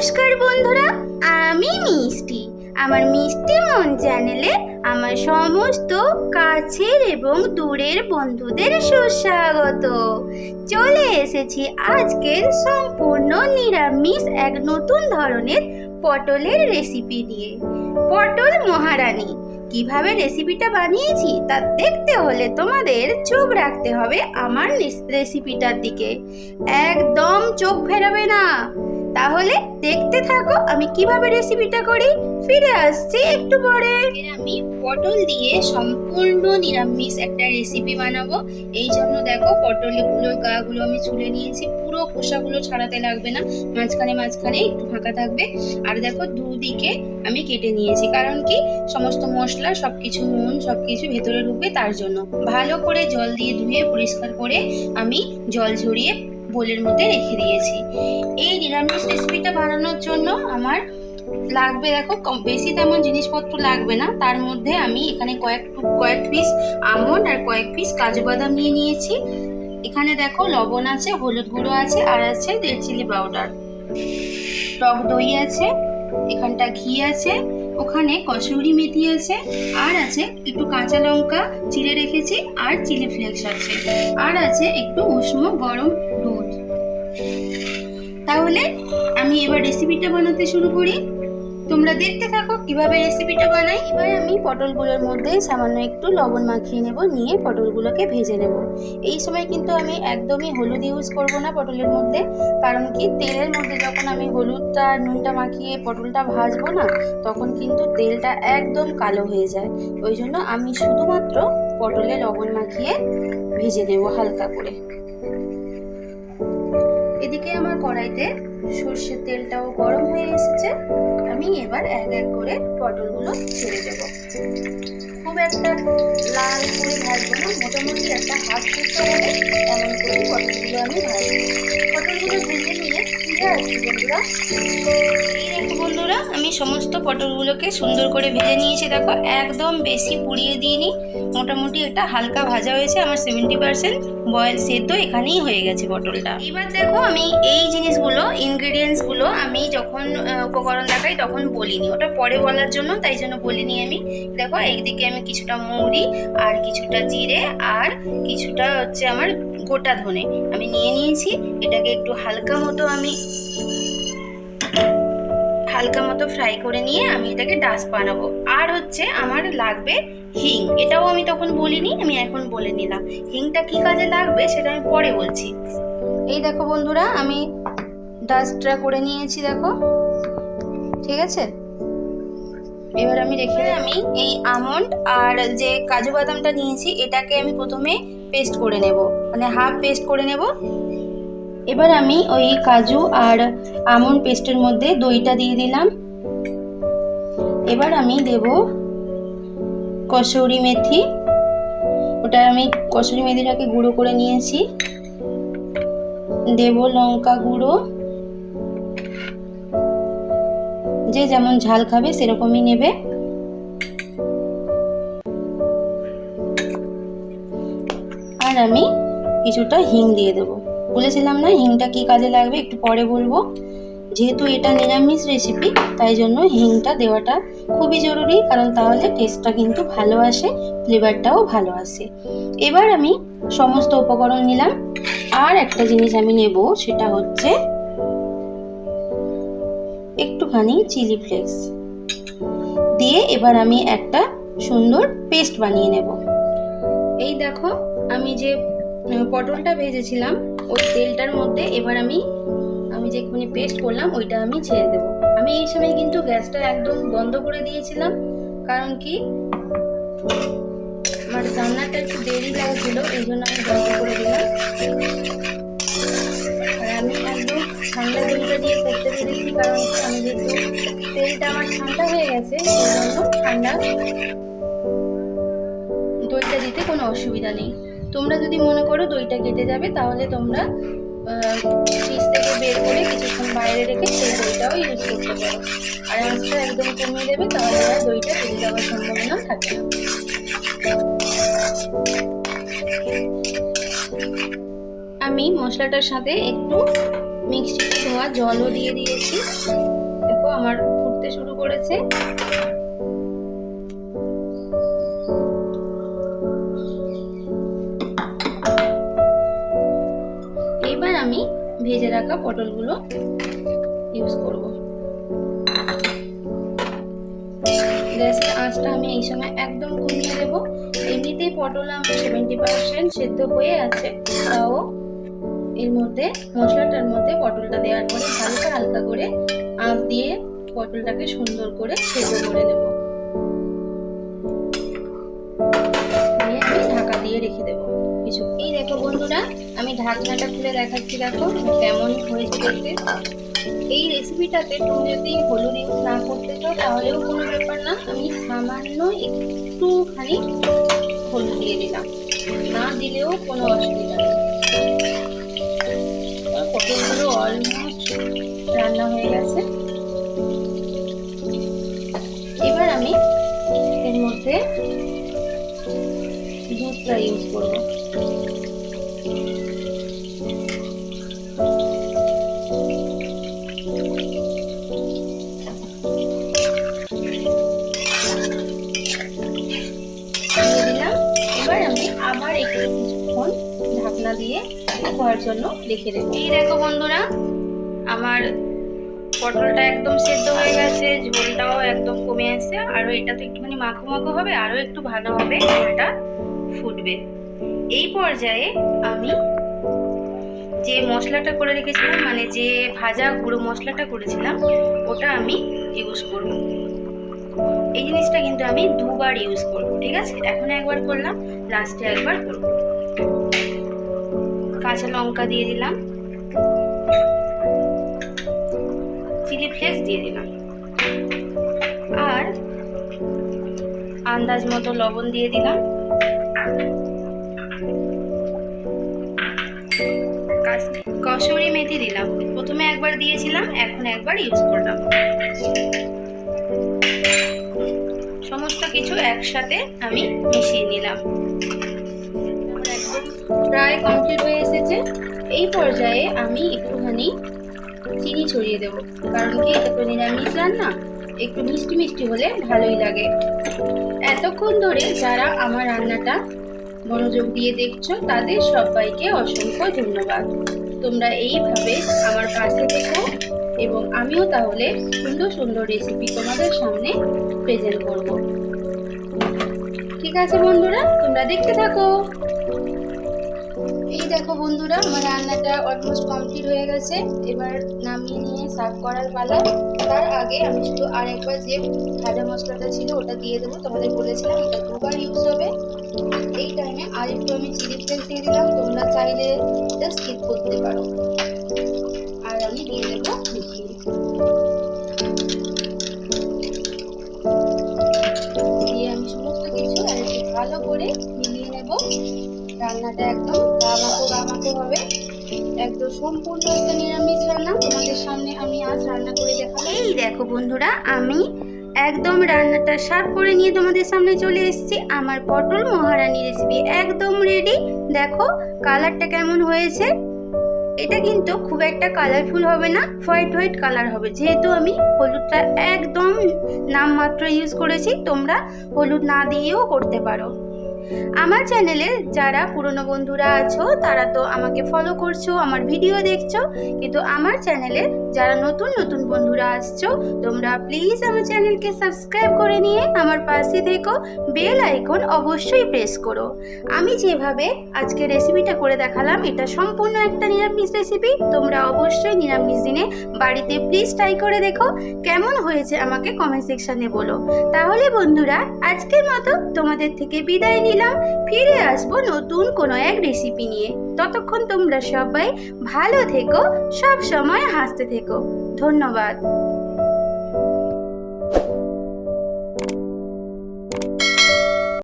নমস্কার বন্ধুরা, আমি মিষ্টি। আমার মিষ্টি মন চ্যানেলে আমার সমস্ত কাছের এবং দূরের বন্ধুদের সুস্বাগত। চলে এসেছি আজকের সম্পূর্ণ নিরামিষ এক নতুন ধরনের পটলের রেসিপি নিয়ে পটল মহারানী, কীভাবে রেসিপিটা বানিয়েছি তা দেখতে হলে তোমাদের চোখ রাখতে হবে আমার রেসিপিটার দিকে। একদম চোখ ফেরাবে না। তাহলে দেখতে থাকো আমি কীভাবে রেসিপিটা করি। ফিরে আসছি একটু পরে। আমি পটল দিয়ে সম্পূর্ণ নিরামিষ একটা রেসিপি বানাবো। এই জন্য দেখো পটলগুলোর গাগুলো আমি ছুলে নিয়েছি। পুরো খোসাগুলো ছাড়াতে লাগবে না, মাঝখানে মাঝখানে একটু ফাঁকা থাকবে। আর দেখো দুদিকে আমি কেটে নিয়েছি, কারণ কি সমস্ত মশলা সব সবকিছু নুন, সবকিছু ভেতরে ঢুকবে তার জন্য। ভালো করে জল দিয়ে ধুয়ে পরিষ্কার করে আমি জল ঝরিয়ে বোলের মধ্যে রেখে দিয়েছি। এই নিরামিষ রেসিপিটা বানানোর জন্য আমার লাগবে, দেখো বেশি তেমন জিনিসপত্র লাগবে না। তার মধ্যে আমি এখানে কয়েক কয়েক পিস আমন্ড আর কয়েক পিস কাজু বাদাম নিয়ে নিয়েছি। এখানে দেখো, লবণ আছে, হলুদ গুঁড়ো আছে, আর আছে রেড চিলি পাউডার টক দই আছে, এখানটা ঘি আছে, ওখানে কসুরি মেথি আছে, আর আছে একটু কাঁচা লঙ্কা চিড়ে রেখেছি, আর চিলি ফ্লেক্স আছে। আর আছে একটু উষ্ণ গরম তাহলে আমি এবার রেসিপিটা বানাতে শুরু করি। তোমরা দেখতে থাকো কীভাবে রেসিপিটা বানাই। এবার আমি পটলগুলোর মধ্যে সামান্য একটু লবণ মাখিয়ে নেব, নিয়ে পটলগুলোকে ভেজে নেব। এই সময় কিন্তু আমি একদমই হলুদ ইউজ করব না পটলের মধ্যে, কারণ কি তেলের মধ্যে যখন আমি হলুদটা নুনটা মাখিয়ে পটলটা ভাজবো না, তখন কিন্তু তেলটা একদম কালো হয়ে যায়। ওই জন্য আমি শুধুমাত্র পটলে লবণ মাখিয়ে ভেজে নেব হালকা করে। এদিকে আমার কড়াইতে সর্ষের তেলটাও গরম হয়ে এসেছে। আমি এবার এক এক করে পটলগুলো ছেড়ে দেবো। খুব একটা লাল করে ভাজবো না, মোটামুটি একটা হাফ ফুটতে হবে, এমন করে পটলগুলো আমি ভাজবো। পটলগুলো ভেজে নিয়ে ফিরে আসছি বন্ধুরা? দেখো বন্ধুরা, আমি সমস্ত পটলগুলোকে সুন্দর করে ভেজে নিয়েছি, দেখো। একদম বেশি পুড়িয়ে দিইনি। মোটামুটি এটা হালকা ভাজা হয়েছে, আমার সেভেন্টি পার্সেন্ট বয়েল সেদ্ধ এখানেই হয়ে গেছে পটলটা। এবার দেখো, আমি এই জিনিসগুলো ইনগ্রিডিয়েন্টসগুলো আমি যখন উপকরণ দেখাই তখন বলিনি। ওটা পরে বলার জন্য, তাই জন্য বলিনি আমি। দেখো, এইদিকে আমি কিছুটা মৌরি আর কিছুটা জিরে আর কিছুটা হচ্ছে আমার গোটা ধনে। আমি নিয়ে নিয়েছি, এটাকে একটু হালকা মতো আমি হালকা মতো ফ্রাই করে নিয়ে আমি এটাকে ডাস্ট বানাবো। আর হচ্ছে আমার লাগবে হিং এটাও আমি তখন বলিনি, আমি এখন বলে নিলাম। হিংটা কি কাজে লাগবে সেটা আমি পরে বলছি। এই দেখো বন্ধুরা, আমি ডাস্টটা করে নিয়েছি দেখো। ঠিক আছে? এবার আমি রেখে আমি এই আমন্ড আর যে কাজু বাদামটা নিয়েছি, এটাকে আমি প্রথমে পেস্ট করে নেব। মানে হাফ পেস্ট করে নেব। এবার আমি ওই কাজু আর আমন্ড পেস্টের মধ্যে দইটা দিয়ে দিলাম। এবার আমি দেব কসুরি মেথি। ওটা আমি কসুরি মেথিটাকে গুঁড়ো করে নিয়েছি। দেব লঙ্কা গুঁড়ো। যে যেমন ঝাল খাবে সেরকমই নেবে। আর আমি কিছুটা হিং দিয়ে দেবো। বলেছিলাম না, হিংটা কি কাজে লাগবে একটু পরে বলব। যেহেতু এটা নিরামিষ রেসিপি তাই জন্য হিংটা দেওয়াটা খুবই জরুরি, কারণ তাহলে টেস্টটা কিন্তু ভালো আসে ফ্লেভারটাও ভালো আসে। এবার আমি সমস্ত উপকরণ নিলাম। আর একটা জিনিস আমি নেব, সেটা হচ্ছে একটুখানি চিলি ফ্লেক্স দিয়ে এবার আমি একটা সুন্দর পেস্ট বানিয়ে নেব। এই দেখো, আমি যে পটলটা ভেজেছিলাম ওই তেলটার মধ্যে এবার আমি আমি যেখানে পেস্ট করলাম, ওইটা আমি ছেড়ে দেবো। আমি এই সময় কিন্তু গ্যাসটা একদম বন্ধ করে দিয়েছিলাম, কারণ কি, আমার রান্নাটা একটু দেরি লাগছিল এই জন্য আমি বন্ধ করে দিলাম। আর আমি একদম ঠান্ডা জলটা দিয়ে করতে পেরেছি, কারণ আমি যেহেতু তেলটা আমার ঠান্ডা হয়ে গেছে ঠান্ডা দইটা দিতে কোনো অসুবিধা নেই। তোমরা যদি মনে করো দইটা কেটে যাবে, তাহলে তোমরা ফ্রিজ থেকে বের করে কিছুক্ষণ বাইরে রেখে সেই দইটাও ইউজ করতে পারো। আর আঁচটা একদম কমিয়ে দেবে, তাহলে আর দইটা কেটে যাওয়ার সম্ভাবনা থাকে না। আমি মশলাটার সাথে একটু মিক্সিতে ধোয়া জলও দিয়ে দিয়েছি। দেখো, আমার ফুটতে শুরু করেছে। ভেজে রাখা পটলগুলো ইউজ করব। গ্যাসের আঁচটা আমি এই সময় একদম কমিয়ে দেবো। এমনিতেই পটল আমার সেভেন্টি পার্সেন্ট সেদ্ধ হয়ে আছে। তাও এর মধ্যে, মশলাটার মধ্যে পটলটা দেওয়ার পরে হালকা হালকা করে আঁচ দিয়ে পটলটাকে সুন্দর করে সেদ্ধ করে নেব। দিয়ে আমি ঢাকা দিয়ে রেখে দেবো। কিছু। এই দেখো বন্ধুরা, আমি ঢাকনাটা খুলে দেখাচ্ছি, দেখো কেমন হয়েছে দেখতে এই রেসিপিটাতে তুমি যদি হলুদ ইউজ না করতে চাও, তাহলেও কোনো ব্যাপার না। আমি সামান্য একটুখানি হলুদ দিয়ে দিলাম। না দিলেও কোনো অসুবিধা নেই। পটলগুলো অলমোস্ট রান্না হয়ে গেছে। এবার আমি এর মধ্যে দুধটা ইউজ করব। ঢাকনা দিয়ে হওয়ার জন্য রেখে দেবো। এই দেখো বন্ধুরা, আমার পটলটা একদম সেদ্ধ হয়ে গেছে, ঝোলটাও একদম কমে আসছে আরও এটা তো একটুখানি মাখো মাখো হবে, আরও একটু ভালো হবে, ঝোলটা ফুটবে। এই পর্যায়ে আমি যে মশলাটা করে রেখেছিলাম মানে যে ভাজা গুঁড়ো মশলাটা করেছিলাম, ওটা আমি ইউজ করব। এই জিনিসটা কিন্তু আমি দুবার ইউজ করব, ঠিক আছে? এখন একবার করলাম লাস্টে একবার করব। কাঁচা লঙ্কা দিয়ে দিলাম। চিলি ফ্লেক্স দিয়ে দিলাম। আর আন্দাজ মতো লবণ দিয়ে দিলাম। কাস- কসুরি মেথি দিলাম। প্রথমে একবার দিয়েছিলাম, এখন একবার ইউজ করলাম। সমস্ত কিছু একসাথে আমি মিশিয়ে নিলাম। প্রায় কমপ্লিট হয়ে এসেছে। এই পর্যায়ে আমি একটুখানি চিনি ছড়িয়ে দেব। কারণ কি? এটা নিরামিষ রান্না, একটু মিষ্টি মিষ্টি হলে ভালোই লাগে। এতক্ষণ ধরে যারা আমার রান্নাটা মনোযোগ দিয়ে দেখছ, তাদের সবাইকে অসংখ্য ধন্যবাদ। তোমরা এইভাবে আমার পাশে থেকো এবং আমিও তাহলে সুন্দর সুন্দর রেসিপি তোমাদের সামনে প্রেজেন্ট করব। ঠিক আছে বন্ধুরা, তোমরা দেখতে থাকো। এই দেখো বন্ধুরা, আমার রান্নাটা অলমোস্ট কমপ্লিট হয়ে গেছে। এবার নামিয়ে নিয়ে সার্ভ করার পালা। তার আগে আমি শুধু আর একবার যে ভাজা মশলাটা ছিল ওটা দিয়ে দেবো। তোমাদের বলেছিলাম এটা দুবার ইউজ হবে। এই টাইমে আর একটু আমি চিলি ফ্লেক্স দিয়ে দিলাম। তোমরা চাইলে এটা স্কিপ করতে পারো। আর আমি দিয়ে দেবো দিয়ে আমি সমস্ত কিছু আর একটু ভালো করে মিলিয়ে নেব। রান্নাটা একদম গামাকো গামাকো হবে। একদম সম্পূর্ণ একটা নিরামিষ রান্না। তোমাদের সামনে আমি আজ রান্না করে দেখাবো। এই দেখো বন্ধুরা, আমি একদম রান্নাটা সার্ভ করে নিয়ে তোমাদের সামনে চলে এসেছি। আমার পটল মহারানি রেসিপি একদম রেডি দেখো কালারটা কেমন হয়েছে? এটা কিন্তু খুব একটা কালারফুল হবে না হোয়াইট হোয়াইট কালার হবে। যেহেতু আমি হলুদটা একদম নামমাত্র ইউজ করেছি, তোমরা হলুদ না দিয়েও করতে পারো। আমার চ্যানেলে যারা পুরনো বন্ধুরা আছো, তারা তো আমাকে ফলো করছ, আমার ভিডিও দেখছ, কিন্তু আমার চ্যানেলে যারা নতুন নতুন বন্ধুরা আসছো, তোমরা প্লিজ আমার চ্যানেলকে সাবস্ক্রাইব করে নিয়ে আমার পাশে থেকো বেল আইকন অবশ্যই প্রেস করো। আমি যেভাবে আজকে রেসিপিটা করে দেখালাম, এটা সম্পূর্ণ একটা নিরামিষ রেসিপি তোমরা অবশ্যই নিরামিষ দিনে বাড়িতে প্লিজ ট্রাই করে দেখো, কেমন হয়েছে আমাকে কমেন্ট সেকশানে বলো। তাহলে বন্ধুরা, আজকের মতো তোমাদের থেকে বিদায় নিলাম ফিরে আসব নতুন কোনো এক রেসিপি নিয়ে। ততক্ষণ তোমরা সবাই ভালো থেকো সব সময় হাসতে থেকো। ধন্যবাদ।